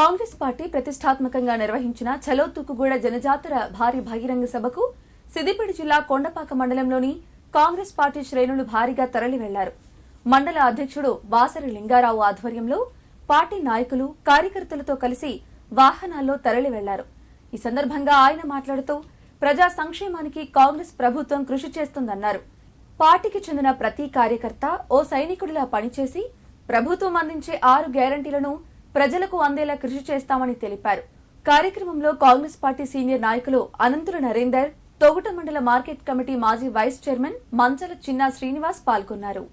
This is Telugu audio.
కాంగ్రెస్ పార్టీ ప్రతిష్టాత్మకంగా నిర్వహించిన చలో తుక్కుగూడ జనజాతర భారీ బహిరంగ సభకు సిద్దిపేట జిల్లా కొండపాక మండలంలోని కాంగ్రెస్ పార్టీ శ్రేణులు భారీగా తరలి వెళ్ళారు మండల అధ్యక్షుడు బాసరి లింగారావు ఆధ్వర్యంలో పార్టీ నాయకులు కార్యకర్తలతో కలిసి వాహనాల్లో తరలి వెళ్ళారు ఈ సందర్భంగా ఆయన మాట్లాడుతూ ప్రజా సంక్షేమానికి కాంగ్రెస్ ప్రభుత్వం కృషి చేస్తుందన్నారు. పార్టీకి చెందిన ప్రతి కార్యకర్త ఓ సైనికుడిలా పనిచేసి ప్రభుత్వం అందించే ఆరు గ్యారంటీలను ప్రజలకు అందేలా కృషి చేస్తామని తెలిపారు. కార్యక్రమంలో కాంగ్రెస్ పార్టీ సీనియర్ నాయకులు అనంతుల నరేందర్ తొగుట మండల మార్కెట్ కమిటీ మాజీ వైస్ చైర్మన్ మంచల చిన్నా శ్రీనివాస్ పాల్గొన్నారు.